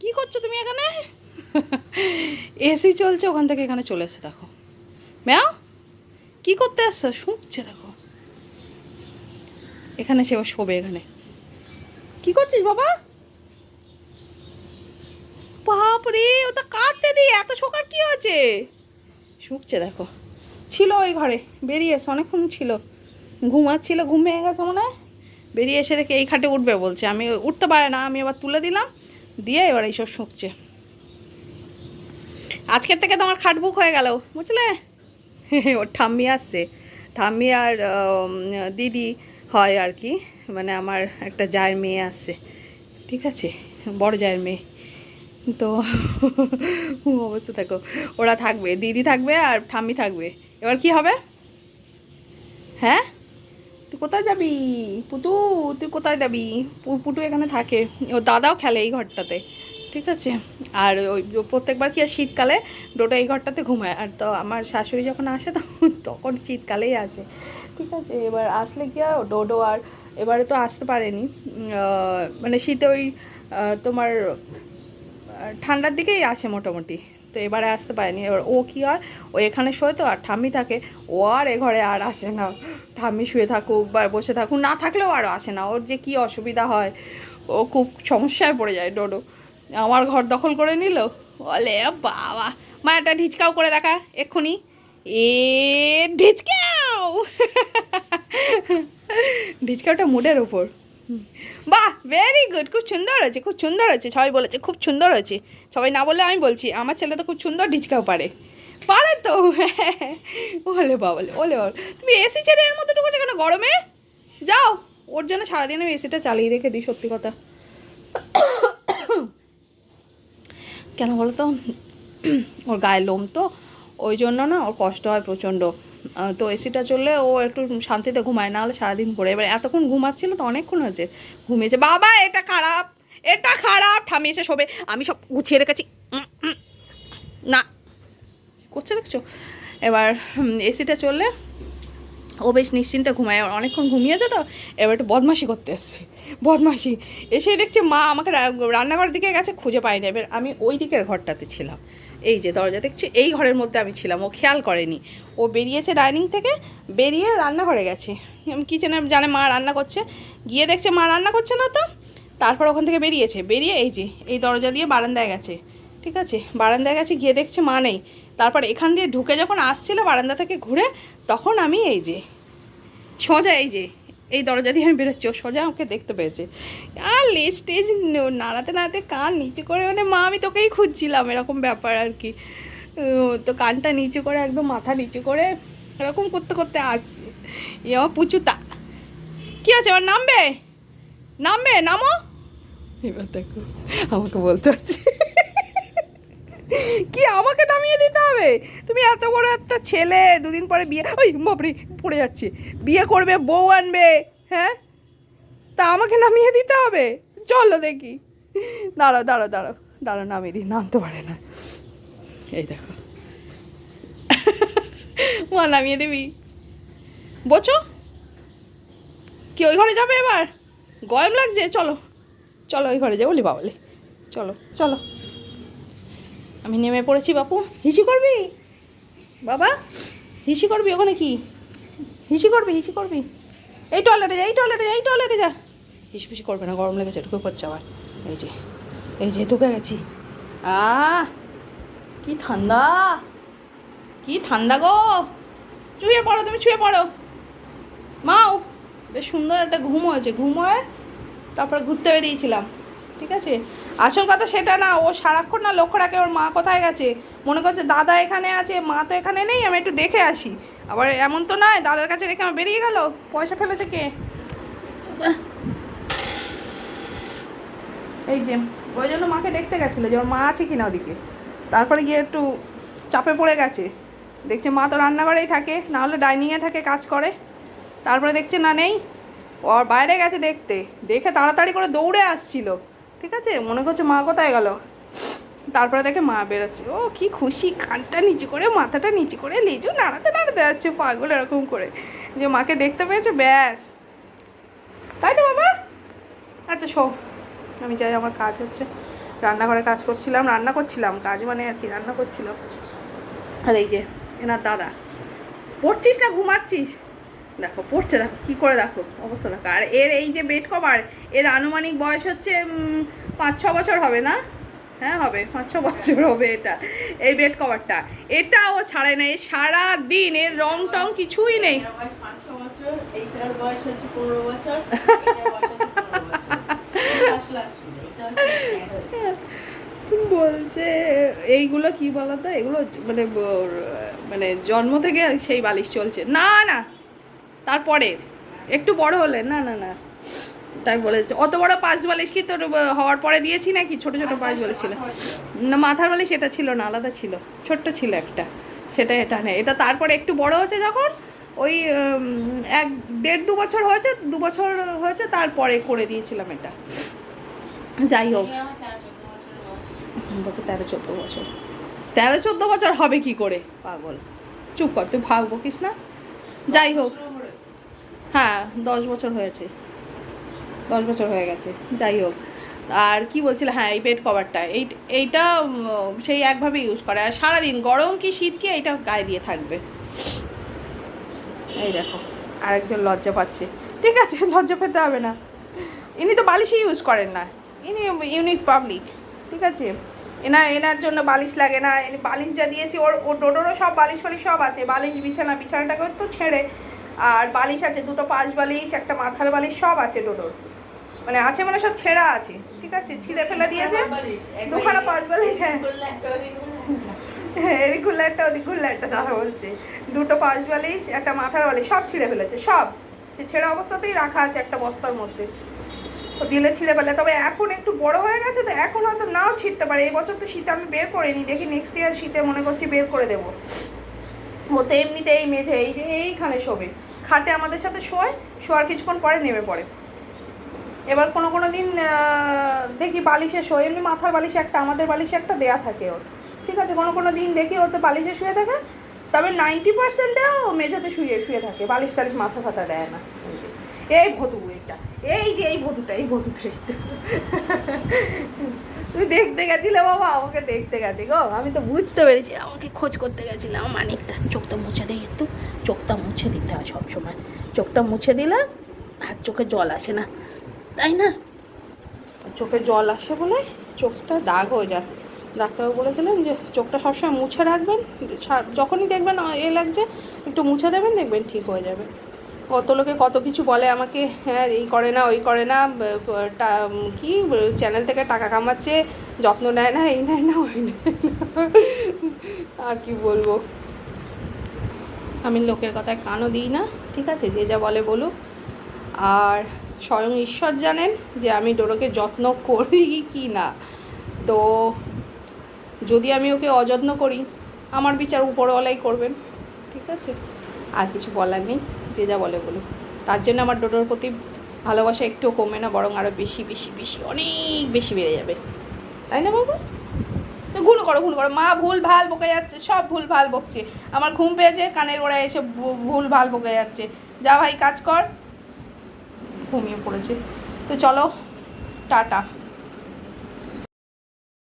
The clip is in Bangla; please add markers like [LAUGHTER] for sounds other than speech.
কি করছ তুমি এখানে? এসি চলছে, ওখান থেকে এখানে চলে এসে, দেখো। ম্যাও, কি করতে আসছো? শুঁকছে, দেখো। এখানে সে শোবে এখানে। কি করছিস, বাবা? বাপরে, ওটা কাটতে দিই এত শোকার কি হয়েছে? শুকছে, দেখো। ছিল ওই ঘরে, বেরিয়ে এসে, অনেকক্ষণ ছিল। ঘুমাচ্ছিল ঘুম ভেঙে গেছে মনে হয়। বেরিয়ে এসে দেখে এই খাটে উঠবে বলছে। আমি উঠতে পারে না, আমি আবার তুলে দিলাম। দিয়ে এবার এইসব শুকছে। আজকের থেকে তোমার খাট বুক হয়ে গেল, বুঝলে? [LAUGHS] ওর ঠাম্মি আসছে। ঠাম্মি আর দিদি হয় আর কি মানে আমার একটা জায়ের মেয়ে আসছে, ঠিক আছে? বড় জায়ের মেয়ে। তো অবস্থা থাকো ওরা থাকবে, দিদি থাকবে আর ঠাম্মি থাকবে। এবার কি হবে? হ্যাঁ? কোথায় যাবি? পুতু, তুই কোথায় যাবি? পুটু এখানে থাকে। ও দাদাও খেলে এই ঘরটাতে, ঠিক আছে? আর ওই প্রত্যেকবার কি আর শীতকালে ডোডো এই ঘরটাতে ঘুমায়? আর তো আমার শাশুড়ি যখন আসে তখন তখন শীতকালেই আসে, ঠিক আছে? এবার আসলে কি আর ডোডো আর এবারে তো আসতে পারেনি। মানে শীতে ওই তোমার ঠান্ডার দিকেই আসে মোটামুটি। তো এবারে আসতে পারেনি। এবার ও কী হয় ও এখানে শোয় তো আর ঠাম্মি থাকে, ও আর এ ঘরে আর আসে না। ঠাম্মি শুয়ে থাকুক বা বসে থাকুক, না থাকলেও আর আসে না। ওর যে কী অসুবিধা হয়, ও খুব সমস্যায় পড়ে যায় ডোডো। আমার ঘর দখল করে নিল? বলে, বাবা, মা, একটা ঢিচকাও করে দেখা, এক্ষুনি। এ, ঢিচকাও! ঢিচকাওটা মুডের ওপর। বাহ ভেরি গুড খুব সুন্দর হয়েছে, খুব সুন্দর হয়েছে। সবাই বলেছে, খুব সুন্দর হয়েছে। সবাই না বললে আমি বলছি, আমার ছেলে তো খুব সুন্দর ঢিচকাও পারে। পারে তো। ওলে বাবলে ওলে বাবলে তুমি এসি ছেড়ে এর মধ্যে ঢুকেছো কেন গরমে যাও। ওর জন্য সারাদিন আমি এসিটা চালিয়ে রেখে দিই, সত্যি কথা। কেন বলো তো ওর গায়ে লোম তো, ওই জন্য না ওর কষ্ট হয় প্রচণ্ড। তো এসিটা চললে ও একটু শান্তিতে ঘুমায় না হলে সারাদিন পরে এবার এতক্ষণ ঘুমাচ্ছিল তো অনেকক্ষণ হয়েছে। ঘুমিয়েছে। বাবা, এটা খারাপ এটা খারাপ। ঠামি এসে শোবে। আমি সব গুছিয়ে রেখেছি। না করছে, দেখছ? এবার এসিটা চললে ও বেশ নিশ্চিন্তে ঘুমায় অনেকক্ষণ ঘুমিয়েছে তো, এবার একটু বদমাশি করতে এসছে। বদমাশি। এসে দেখছে মা আমাকে রা- রান্নাঘরের দিকে গেছে, খুঁজে পাইনি এবার আমি ওই দিকের ঘরটাতে ছিলাম। এই যে দরজা, দেখছি এই ঘরের মধ্যে আমি ছিলাম, ও খেয়াল করেনি। ও বেরিয়েছে ডাইনিং থেকে, বেরিয়ে রান্নাঘরে গেছে। কিচেনে জানে মা রান্না করছে। গিয়ে দেখছে মা রান্না করছে না তো, তারপর ওখান থেকে বেরিয়েছে। বেরিয়ে এই যে, এই দরজা দিয়ে বারান্দায় গেছে। ঠিক আছে? বারান্দায় গেছে গিয়ে দেখছে মা নেই। তারপর এখান দিয়ে ঢুকে যখন আসছিল বারান্দা থেকে ঘুরে, তখন আমি এই যে, সোজা এই যে, এই দরজা দিয়ে আমি বেরোচ্ছি। ও সোজা আমাকে দেখতে পেয়েছে। আর লেজ টেজ নাড়াতে নাড়াতে কান নিচু করে মানে মা, আমি তোকেই খুঁজছিলাম, এরকম ব্যাপার আর কি। তো কানটা নিচু করে, একদম মাথা নিচু করে, এরকম করতে করতে আসছে। এ আমার পুচু তা কী আছে এবার নামবে? নামবে? নামো? এবার দেখো, আমাকে বলতে হচ্ছে। নামিয়ে দিতে হবে। তুমি এত বড় একটা ছেলে, দুদিন পরে বিয়ে, ওই বাপরে, পড়ে যাচ্ছে। বিয়ে করবে, বউ আনবে হ্যাঁ? তা আমাকে নামিয়ে দিতে হবে। চলো দেখি। দাঁড়াও দাঁড়াও দাঁড়াও দাঁড়াও, নামিয়ে দিই, নামতে পারে না। এই দেখো। মা, নামিয়ে দিবি। বোঝো কি, ওই ঘরে যাবে এবার? গরম লাগছে? চলো চলো ওই ঘরে যাব, বলি বাবলে চলো চলো। আমি নেমে পড়েছি, বাপু। হিসি করবি? বাবা, হিসি করবি ওখানে কি? হিসি করবি হিসি করবি? এই টয়লেটে যা, এই টয়লেটে যা, এই টয়লেটে যা। হিসি ফিসি করবে না, গরম লেগেছে, ঢুকে পড়ছে আবার। এই যে এই যে, ঢুকে গেছি। আহ কি ঠান্ডা কি ঠান্ডা গো। শুয়ে পড়ো তুমি শুয়ে পড়ো। মাও, বেশ সুন্দর একটা ঘুম হয়েছে, ঘুম হয়ে তারপরে ঘুরতে বেরিয়েছিলাম, ঠিক আছে? আসল কথা সেটা না, ও সারাক্ষণ না লক্ষ্য রাখে ওর মা কোথায় গেছে। মনে করছে দাদা এখানে আছে, মা তো এখানে নেই, আমি একটু দেখে আসি। আবার এমন তো নয়, দাদার কাছে রেখে আমার বেরিয়ে গেল। পয়সা ফেলেছে কে? এই যে, ওই জন্য মাকে দেখতে গেছিল যে ওর মা আছে কিনা ওদিকে। তারপরে গিয়ে একটু চাপে পড়ে গেছে। দেখছে মা তো রান্নাঘরেই থাকে, না হলে ডাইনিংয়ে থাকে, কাজ করে। তারপরে দেখছে না নেই ওর বাইরে গেছে দেখতে। দেখে তাড়াতাড়ি করে দৌড়ে আসছিল। ঠিক আছে? মনে করছে মা কোথায় গেল? তারপরে দেখে মা বেরোচ্ছে। ও, কি খুশি, কানটা নিচু করে, মাথাটা নিচু করে লেজু নাড়াতে নাড়াতে আসছে পাগল এরকম করে। যে মাকে দেখতে পেয়েছে? ব্যাস। তাই তো বাবা? আচ্ছা শো। আমি যাই, আমার কাজ হচ্ছে। রান্নাঘরে কাজ করছিলাম, রান্না করছিলাম। কাজ মানে আর কি, রান্না করছিলাম আর এই যে, এনার দাদা। পড়ছিস না? ঘুমাচ্ছিস? দেখো পড়ছে দেখো কী করে দেখো? অবস্থা দেখো। আর এর এই যে বেড কভার এর আনুমানিক বয়স হচ্ছে পাঁচ ছ বছর হবে না? হ্যাঁ হবে পাঁচ ছ বছর হবে এটা এই বেড কভারটা এটা ও ছাড়ে না সারা দিন এর রং টং কিছুই নেই। [LAUGHS] বলছে এইগুলো কি বলতো? এগুলো মানে মানে জন্ম থেকে সেই বালিশ চলছে। না না তারপরে, একটু বড় হলে, না না না, তাই বলেছে। অত বড় পাঁচ বালিশ কি তোর হওয়ার পরে দিয়েছি নাকি? ছোট ছোট পাঁচ বালিশ ছিল। না, মাথার বালিশ এটা ছিল না, আলাদা ছিল। ছোট্ট ছিল একটা। সেটা, এটা নেই। এটা তারপরে একটু বড় হয়েছে যখন, ওই এক, দেড় দু বছর হয়েছে, দু বছর হয়েছে, তারপরে করে দিয়েছিলাম এটা। যাই হোক। বছর তেরো, চোদ্দ বছর। তেরো, চোদ্দ বছর হবে কি করে? পাগল। চুপ কর, তুই ভাগ বকিস না? যাই হোক। হ্যাঁ দশ বছর হয়েছে। দশ বছর হয়ে গেছে, যাই হোক। আর কি বলছিল? হ্যাঁ এই বেড কভারটা এই, এইটা সেই একভাবে ইউজ করে। আর সারাদিন গরম কি শীত কি, এইটা গায়ে দিয়ে থাকবে। এই দেখো, আরেকজন লজ্জা পাচ্ছে। ঠিক আছে, [LAUGHS] লজ্জা পেতে হবে না। ইনি তো বালিশই ইউজ করেন না। ইনি ইউনিক পাবলিক ঠিক আছে? এনা, এনার জন্য বালিশ লাগে না। বালিশ যা দিয়েছি, ওর ও ডোডোরও সব বালিশ ফালিশ সব আছে। বালিশ, বিছানা বিছানাটাকে তো ছেড়ে আর বালিশ আছে দুটো পাঁচ বালিশ একটা মাথার বালিশ সব আছে ডোডোর মানে আছে মানে সব ছেঁড়া আছে ঠিক আছে? ছিঁড়ে ফেলে দিয়েছে। দুখানা পাঁচ বালিশ, হ্যাঁ। এদিক করলে একটা, ওদিক করলে একটা। হ্যাঁ, দাদা বলছে। দুটো পাঁচ বালিশ একটা মাথার বালিশ সব ছিঁড়ে ফেলেছে সব। সে ছেঁড়া অবস্থাতেই রাখা আছে একটা বস্তার মধ্যে। ও দিলে ছিঁড়ে ফেলে তবে এখন একটু বড় হয়ে গেছে তো এখন হয়তো নাও ছিঁড়তে পারে। এই বছর তো শীতে আমি বের করিনি দেখি নেক্সট ইয়ার শীতে মনে করছি বের করে দেবো। তো এমনিতে এই মেঝে এই যে এইখানে শোবে। খাটে আমাদের সাথে শোয় শোয়ার কিছুক্ষণ পরে নেমে পড়ে। এবার কোনো কোনো দিন দেখি বালিশে শোয় এমনি মাথার বালিশে একটা আমাদের বালিশে একটা দেয়া থাকে ওর। ঠিক আছে কোনো কোনো দিন দেখি ওতে বালিশে শুয়ে থাকে তবে নাইনটি পার্সেন্টেও মেঝেতে শুয়ে শুয়ে থাকে বালিশ টালিশ মাথা ফাথা দেয় না। এই যে, এই যে, এই ভদুটা এই এইটা তুমি দেখতে গেছিলে বাবা, আমাকে দেখতে গেছে গো। আমি তো বুঝতে পেরেছি, আমাকে খোঁজ করতে গেছিলাম মানিকটা চোখটা মুছে দেয় একটু। চোখটা মুছে দিতে হয় সবসময়। চোখটা মুছে দিলে আর চোখে জল আসে না। তাই না? চোখে জল আসে বলে চোখটা দাগ হয়ে যায়। ডাক্তারবাবু বলেছিলেন যে, চোখটা সবসময় মুছে রাখবেন। যখনই দেখবেন, এ লাগছে, একটু মুছে দেবেন, দেখবেন ঠিক হয়ে যাবে। কত লোকে কত কিছু বলে আমাকে হ্যাঁ এই করে না, ওই করে না কি, চ্যানেল থেকে টাকা কামাচ্ছে, যত্ন নেয় না, এই নেয় না, ওই নেয় না। আর কি বলব? আমি লোকের কথায় কানও দিই না, ঠিক আছে? যে যা বলে বলুক। আর স্বয়ং ঈশ্বর জানেন যে আমি ডোরোকে যত্ন করি কি না। তো যদি আমি ওকে অযত্ন করি, আমার বিচার উপরওয়ালাই করবেন, ঠিক আছে? আর কিছু বলার নেই। যে যা বলে বলুক। তার জন্য আমার ডোডোর প্রতি ভালোবাসা একটুও কমে না, বরং আরও বেশি বেশি বেশি, অনেক বেশি বেড়ে যাবে। তাই না বাবু? ঘুল করো, ভুল করো। মা ভুল ভালো বকে যাচ্ছে, সব ভুল ভালো বকছে। আমার ঘুম পেয়েছে, কানের গোড়ায় এসে ভুল ভালো বকে যাচ্ছে। যা ভাই, কাজ কর। ঘুমিয়ে পড়েছে। তো চলো, টাটা।